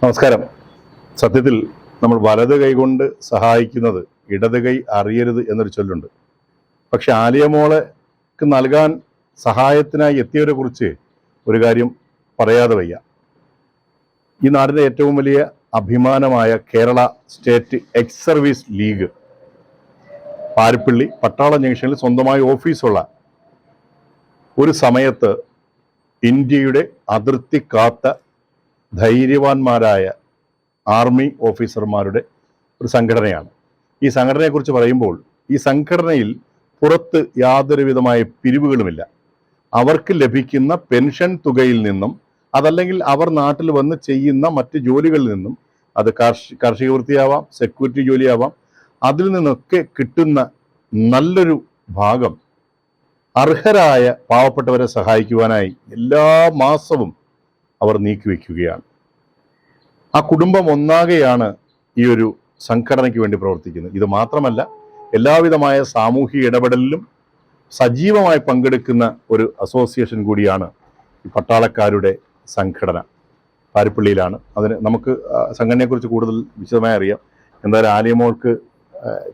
നമസ്കാരം. സത്യത്തിൽ നമ്മൾ വലത് കൈ കൊണ്ട് സഹായിക്കുന്നത് ഇടത് കൈ അറിയരുത് എന്നൊരു ചൊല്ലുണ്ട്. പക്ഷെ ആലിയമോളക്ക് നൽകാൻ സഹായത്തിനായി എത്തിയവരെ കുറിച്ച് ഒരു കാര്യം പറയാതെ വയ്യ. ഈ നാടിന്റെ ഏറ്റവും വലിയ അഭിമാനമായ Kerala state ex service league Parippally പട്ടാളം ജംഗ്ഷനിൽ സ്വന്തമായി ഓഫീസുള്ള ഒരു സമയത്ത് ഇന്ത്യയുടെ അതിർത്തി കാത്ത ധൈര്യവാന്മാരായ ആർമി ഓഫീസർമാരുടെ ഒരു സംഘടനയാണ്. ഈ സംഘടനയെക്കുറിച്ച് പറയുമ്പോൾ ഈ സംഘടനയിൽ പുറത്ത് യാതൊരു വിധമായ പിരിവുകളുമില്ല. അവർക്ക് ലഭിക്കുന്ന പെൻഷൻ തുകയിൽ നിന്നും അതല്ലെങ്കിൽ അവർ നാട്ടിൽ വന്ന് ചെയ്യുന്ന മറ്റ് ജോലികളിൽ നിന്നും അത് കാർഷിക കാർഷിക വൃത്തിയാവാം സെക്യൂരിറ്റി ജോലിയാവാം അതിൽ നിന്നൊക്കെ കിട്ടുന്ന നല്ലൊരു ഭാഗം അർഹരായ പാവപ്പെട്ടവരെ സഹായിക്കുവാനായി എല്ലാ മാസവും അവർ നീക്കിവെക്കുകയാണ്. ആ കുടുംബം ഒന്നാകെയാണ് ഈ ഒരു സംഘടനയ്ക്ക് വേണ്ടി പ്രവർത്തിക്കുന്നത്. ഇത് മാത്രമല്ല എല്ലാവിധമായ സാമൂഹിക ഇടപെടലിലും സജീവമായി പങ്കെടുക്കുന്ന ഒരു അസോസിയേഷൻ കൂടിയാണ് ഈ പട്ടാളക്കാരുടെ സംഘടന. പാരിപ്പള്ളിയിലാണ്. അതിന് നമുക്ക് സംഘടനയെക്കുറിച്ച് കൂടുതൽ വിശദമായി അറിയാം. എന്തായാലും ആലിയമോൾക്ക്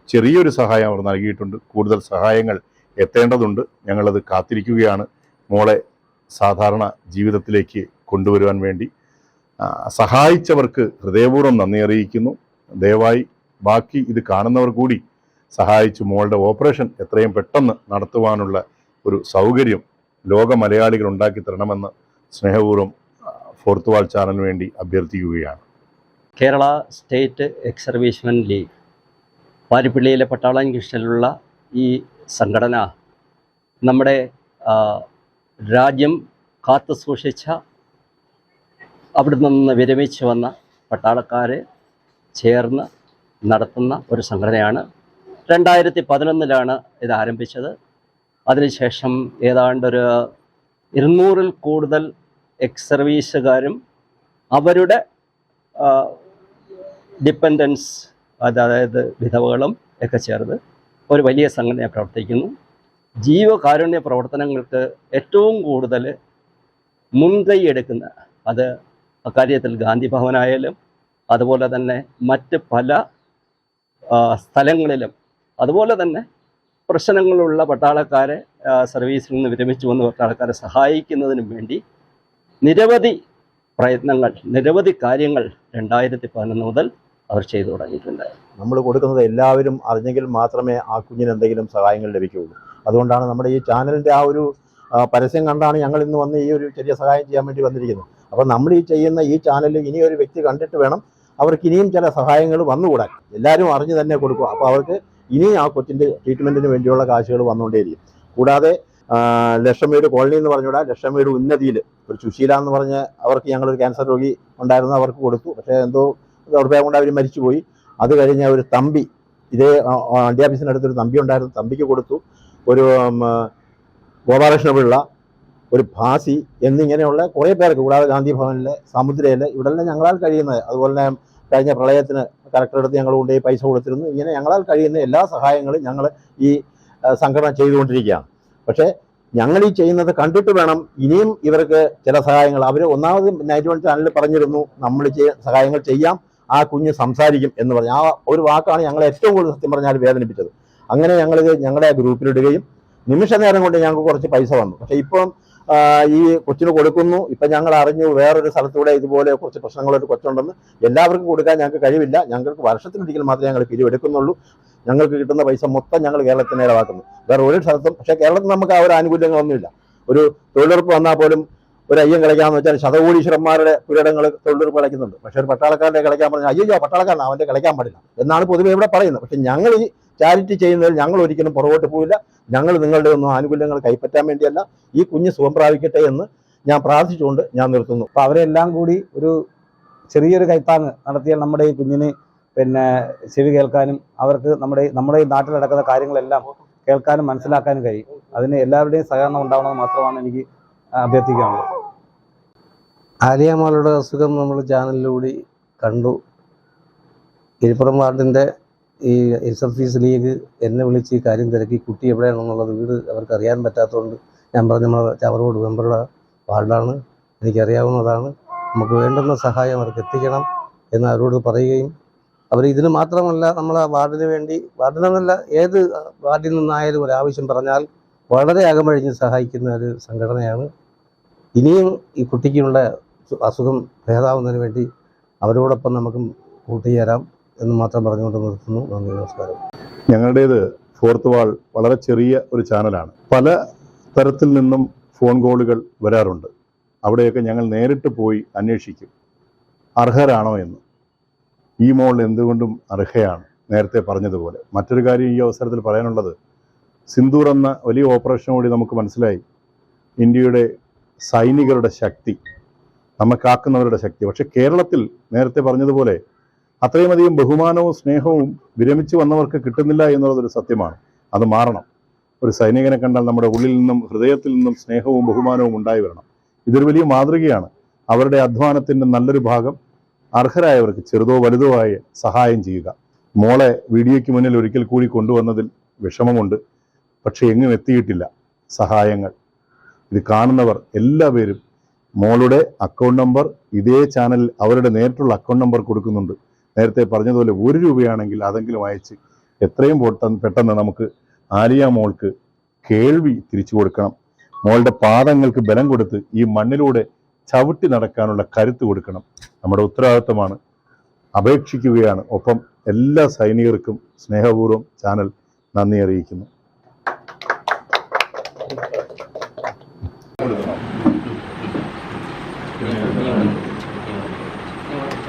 ചെറിയൊരു സഹായം അവർ നൽകിയിട്ടുണ്ട്. കൂടുതൽ സഹായങ്ങൾ എത്തേണ്ടതുണ്ട്. ഞങ്ങളത് കാത്തിരിക്കുകയാണ്. മോളെ സാധാരണ ജീവിതത്തിലേക്ക് കൊണ്ടുവരുവാൻ വേണ്ടി സഹായിച്ചവർക്ക് ഹൃദയപൂർവം നന്ദി അറിയിക്കുന്നു. ദയവായി ബാക്കി ഇത് കാണുന്നവർ കൂടി സഹായിച്ച് മോളുടെ ഓപ്പറേഷൻ എത്രയും പെട്ടെന്ന് നടത്തുവാനുള്ള ഒരു സൗകര്യം ലോക മലയാളികൾ ഉണ്ടാക്കി തരണമെന്ന് സ്നേഹപൂർവം ഫോർത്ത് വാൾ ചാനലിന് വേണ്ടി അഭ്യർത്ഥിക്കുകയാണ്. കേരള സ്റ്റേറ്റ് എക്സർവേഷൻ ലീഗ് പാരിപ്പള്ളിയിലെ പട്ടാളം കൃഷ്ണനിലുള്ള ഈ സംഘടന നമ്മുടെ രാജ്യം കാത്തു സൂക്ഷിച്ച അവിടെ നിന്ന് വിരമിച്ചു വന്ന പട്ടാളക്കാരെ ചേർന്ന് നടത്തുന്ന ഒരു സംഘടനയാണ്. രണ്ടായിരത്തി പതിനൊന്നിലാണ് ഇത് ആരംഭിച്ചത്. അതിനുശേഷം ഏതാണ്ടൊരു ഇരുന്നൂറിൽ കൂടുതൽ എക്സ് സർവീസുകാരും അവരുടെ ഡിപ്പെൻഡൻസ് അതായത് വിധവകളും ഒക്കെ ചേർന്ന് ഒരു വലിയ സംഘടന പ്രവർത്തിക്കുന്നു. ജീവകാരുണ്യ പ്രവർത്തനങ്ങൾക്ക് ഏറ്റവും കൂടുതൽ മുൻകൈ എടുക്കുന്ന അത് അക്കാര്യത്തിൽ ഗാന്ധി ഭവനായാലും അതുപോലെ തന്നെ മറ്റ് പല സ്ഥലങ്ങളിലും അതുപോലെ തന്നെ പ്രശ്നങ്ങളുള്ള പട്ടാളക്കാരെ സർവീസിൽ നിന്ന് വിരമിച്ചു വന്ന പട്ടാളക്കാരെ സഹായിക്കുന്നതിനും വേണ്ടി നിരവധി പ്രയത്നങ്ങൾ നിരവധി കാര്യങ്ങൾ രണ്ടായിരത്തി പതിനൊന്ന് മുതൽ അവർ ചെയ്തു തുടങ്ങിയിട്ടുണ്ട്. നമ്മൾ കൊടുക്കുന്നത് എല്ലാവരും അറിഞ്ഞെങ്കിൽ മാത്രമേ ആ കുഞ്ഞിന് എന്തെങ്കിലും സഹായങ്ങൾ ലഭിക്കുകയുള്ളൂ. അതുകൊണ്ടാണ് നമ്മുടെ ഈ ചാനലിന്റെ ആ ഒരു പരസ്യം കണ്ടാണ് ഞങ്ങൾ ഇന്ന് വന്ന് ഈ ഒരു ചെറിയ സഹായം ചെയ്യാൻ വേണ്ടി വന്നിരിക്കുന്നത്. അപ്പോൾ നമ്മൾ ഈ ചെയ്യുന്ന ഈ ചാനലിൽ ഇനി ഒരു വ്യക്തി കണ്ടിട്ട് വേണം അവർക്ക് ഇനിയും ചില സഹായങ്ങൾ വന്നുകൂടാൻ. എല്ലാവരും അറിഞ്ഞു തന്നെ കൊടുക്കും അപ്പോൾ അവർക്ക് ഇനിയും ആ കൊച്ചിന്റെ ട്രീറ്റ്മെന്റിന് വേണ്ടിയുള്ള കാശുകൾ വന്നുകൊണ്ടേയിരിക്കും. കൂടാതെ ലക്ഷമേട് കോളനി എന്ന് പറഞ്ഞുകൂടാ. ലക്ഷമേട് ഉന്നതിയിൽ ഒരു സുശീല എന്ന് പറഞ്ഞ അവർക്ക് ഞങ്ങളൊരു ക്യാൻസർ രോഗി ഉണ്ടായിരുന്നു അവർക്ക് കൊടുത്തു. പക്ഷേ എന്തോ ദൗർഭയം കൊണ്ട് അവർ മരിച്ചുപോയി. അത് കഴിഞ്ഞ ഒരു തമ്പി ഇതേ വണ്ടി ഓഫീസിനടുത്തൊരു തമ്പി ഉണ്ടായിരുന്നു. തമ്പിക്ക് കൊടുത്തു. ഒരു ഉം, ഗോപാലകൃഷ്ണ പിള്ള ഒരു ഭാസി എന്നിങ്ങനെയുള്ള കുറേ പേർക്ക് കൂടാതെ ഗാന്ധി ഭവനിലെ സമുദ്രയിലെ ഇവിടെല്ലാം ഞങ്ങളാൽ കഴിയുന്നത് അതുപോലെ തന്നെ കഴിഞ്ഞ പ്രളയത്തിന് കലക്ടറെടുത്ത് ഞങ്ങൾ കൊണ്ടുപോയി പൈസ കൊടുത്തിരുന്നു. ഇങ്ങനെ ഞങ്ങളാൽ കഴിയുന്ന എല്ലാ സഹായങ്ങളും ഞങ്ങൾ ഈ സംഘടന ചെയ്തുകൊണ്ടിരിക്കുകയാണ്. പക്ഷേ ഞങ്ങൾ ഈ ചെയ്യുന്നത് കണ്ടിട്ട് വേണം ഇനിയും ഇവർക്ക് ചില സഹായങ്ങൾ. അവർ ഒന്നാമത് നൈറ്റ് വൺ ചാനലിൽ പറഞ്ഞിരുന്നു നമ്മൾ സഹായങ്ങൾ ചെയ്യാം ആ കുഞ്ഞ് സംസാരിക്കും എന്ന് പറഞ്ഞു. ആ ഒരു വാക്കാണ് ഞങ്ങളെ ഏറ്റവും കൂടുതൽ സത്യം പറഞ്ഞാൽ വേദനിപ്പിച്ചത്. അങ്ങനെ ഞങ്ങളിത് ഞങ്ങളുടെ ഗ്രൂപ്പിലിടുകയും നിമിഷ നേരം കൊണ്ട് ഞങ്ങൾക്ക് കുറച്ച് പൈസ വന്നു. പക്ഷെ ഇപ്പം ഈ കൊച്ചിന് കൊടുക്കുന്നു. ഇപ്പം ഞങ്ങൾ അറിഞ്ഞു വേറൊരു സ്ഥലത്തൂടെ ഇതുപോലെ കുറച്ച് പ്രശ്നങ്ങളൊരു കൊച്ചുണ്ടെന്ന് എല്ലാവർക്കും കൊടുക്കാൻ ഞങ്ങൾക്ക് കഴിവില്ല. ഞങ്ങൾക്ക് വർഷത്തിലൊരിക്കൽ മാത്രമേ ഞങ്ങൾ പിരിവെടുക്കുന്നുള്ളൂ. ഞങ്ങൾക്ക് കിട്ടുന്ന പൈസ മൊത്തം ഞങ്ങൾ കേരളത്തിന് ഇടവാക്കുന്നു. വേറെ ഒരു സ്ഥലത്തും പക്ഷേ കേരളത്തിൽ നമുക്ക് ആ ഒരു ആനുകൂല്യങ്ങളൊന്നുമില്ല. ഒരു തൊഴിലുറപ്പ് വന്നാൽ പോലും ഒരു അയ്യം കളിക്കാന്ന് വെച്ചാൽ ശതകോടീശ്വരന്മാരുടെ പുരടങ്ങൾ തൊഴിലുറപ്പ് കളിക്കുന്നുണ്ട് പക്ഷെ ഒരു പട്ടാളക്കാരന്റെ കളിക്കാൻ പറഞ്ഞാൽ അയ്യോ പട്ടാളക്കാരൻ അവന്റെ കളിക്കാൻ പാടില്ല എന്നാണ് പൊതുവെ ഇവിടെ പറയുന്നത്. പക്ഷെ ഞങ്ങൾ ഈ ചാരിറ്റി ചെയ്യുന്നതിൽ ഞങ്ങൾ ഒരിക്കലും പുറകോട്ട് പോവില്ല. ഞങ്ങൾ നിങ്ങളുടെ ഒന്നും ആനുകൂല്യങ്ങൾ കൈപ്പറ്റാൻ വേണ്ടിയല്ല. ഈ കുഞ്ഞ് സുഖം പ്രാപിക്കട്ടെ എന്ന് ഞാൻ പ്രാർത്ഥിച്ചുകൊണ്ട് ഞാൻ നിർത്തുന്നു. അപ്പോൾ അവരെല്ലാം കൂടി ഒരു ചെറിയൊരു കൈത്താങ് നടത്തിയാൽ നമ്മുടെ ഈ കുഞ്ഞിന് പിന്നെ ചെവി കേൾക്കാനും അവർക്ക് നമ്മുടെ നമ്മുടെ ഈ നാട്ടിൽ നടക്കുന്ന കാര്യങ്ങളെല്ലാം കേൾക്കാനും മനസ്സിലാക്കാനും കഴിയും. അതിന് എല്ലാവരുടെയും സഹകരണം ഉണ്ടാവണമെന്ന് മാത്രമാണ് എനിക്ക് അഭ്യർത്ഥിക്കാനുള്ളത്. ആലിയമ്മളുടെ അസുഖം നമ്മൾ ചാനലിലൂടെ കണ്ടു. ഇരിപ്പുറം വാർഡിന്റെ ഈ എസ് എഫ് ഈസ് ലീഗ് എന്നെ വിളിച്ച് ഈ കാര്യം തിരക്കി. കുട്ടി എവിടെയാണെന്നുള്ളത് വീട് അവർക്ക് അറിയാൻ പറ്റാത്തതുകൊണ്ട് ഞാൻ പറഞ്ഞു നമ്മളെ ചവറോട് മെമ്പറുടെ വാർഡാണ്. എനിക്കറിയാവുന്നതാണ്. നമുക്ക് വേണ്ടുന്ന സഹായം അവർക്ക് എത്തിക്കണം എന്ന് അവരോട് പറയുകയും അവർ ഇതിന് മാത്രമല്ല നമ്മളെ വാർഡിന് വേണ്ടി വാർഡിനെന്നല്ല ഏത് വാർഡിൽ നിന്നായാലും ഒരു ആവശ്യം പറഞ്ഞാൽ വളരെ അകമഴിഞ്ഞ് സഹായിക്കുന്ന ഒരു സംഘടനയാണ്. ഇനിയും ഈ കുട്ടിക്കുള്ള അസുഖം ഭേദാവുന്നതിന് വേണ്ടി അവരോടൊപ്പം നമുക്കും കൂട്ടുചേരാം എന്ന് മാത്രം പറഞ്ഞുകൊണ്ട് നിർത്തുന്നു. നന്ദി നമസ്കാരം. ഞങ്ങളുടേത് ഫോർത്ത് വാൾ വളരെ ചെറിയ ഒരു ചാനലാണ്. പല തരത്തിൽ നിന്നും ഫോൺ കോളുകൾ വരാറുണ്ട്. അവിടെയൊക്കെ ഞങ്ങൾ നേരിട്ട് പോയി അന്വേഷിക്കും. അർഹരാണോ എന്ന്. ഈ മോൾ എന്തുകൊണ്ടും അർഹയാണ്. നേരത്തെ പറഞ്ഞതുപോലെ. മറ്റൊരു കാര്യം ഈ അവസരത്തിൽ പറയാനുള്ളത്. സിന്ദൂർ എന്ന വലിയ ഓപ്പറേഷൻ കൂടി നമുക്ക് മനസ്സിലായി. ഇന്ത്യയുടെ സൈനികരുടെ ശക്തി നമ്മെ കാക്കുന്നവരുടെ ശക്തി. പക്ഷെ കേരളത്തിൽ നേരത്തെ പറഞ്ഞതുപോലെ അത്രയുമധികം ബഹുമാനവും സ്നേഹവും വിരമിച്ചു വന്നവർക്ക് കിട്ടുന്നില്ല എന്നുള്ളതൊരു സത്യമാണ്. അത് മാറണം. ഒരു സൈനികനെ കണ്ടാൽ നമ്മുടെ ഉള്ളിൽ നിന്നും ഹൃദയത്തിൽ നിന്നും സ്നേഹവും ബഹുമാനവും ഉണ്ടായി വരണം. ഇതൊരു വലിയ മാതൃകയാണ്. അവരുടെ അധ്വാനത്തിന്റെ നല്ലൊരു ഭാഗം അർഹരായവർക്ക് ചെറുതോ വലുതോ ആയ സഹായം ചെയ്യുക. മോളെ വീഡിയോയ്ക്ക് മുന്നിൽ ഒരിക്കൽ കൂടി കൊണ്ടുവന്നതിൽ വിഷമമുണ്ട്. പക്ഷേ എങ്ങും എത്തിയിട്ടില്ല സഹായങ്ങൾ. ഇത് കാണുന്നവർ എല്ലാവരും മോളുടെ അക്കൗണ്ട് നമ്പർ ഇതേ ചാനലിൽ അവരുടെ നേരിട്ടുള്ള അക്കൗണ്ട് നമ്പർ കൊടുക്കുന്നുണ്ട്. നേരത്തെ പറഞ്ഞതുപോലെ ഒരു രൂപയാണെങ്കിൽ അതെങ്കിലും അയച്ച് എത്രയും പെട്ടെന്ന് നമുക്ക് ആലിയ മോൾക്ക് കേൾവി തിരിച്ചു കൊടുക്കണം. മോളുടെ പാദങ്ങൾക്ക് ബലം കൊടുത്ത് ഈ മണ്ണിലൂടെ ചവിട്ടി നടക്കാനുള്ള കരുത്ത് കൊടുക്കണം. നമ്മുടെ ഉത്തരവാദിത്വമാണ്. അപേക്ഷിക്കുകയാണ്. ഒപ്പം എല്ലാ സൈനികർക്കും സ്നേഹപൂർവം ചാനൽ നന്ദി അറിയിക്കുന്നു.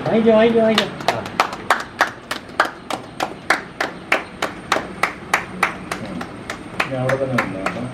വാങ്ങിക്കോ വാങ്ങിക്കോ വാങ്ങിക്കോ അവിടെ തന്നെ ഉണ്ടാക്കാം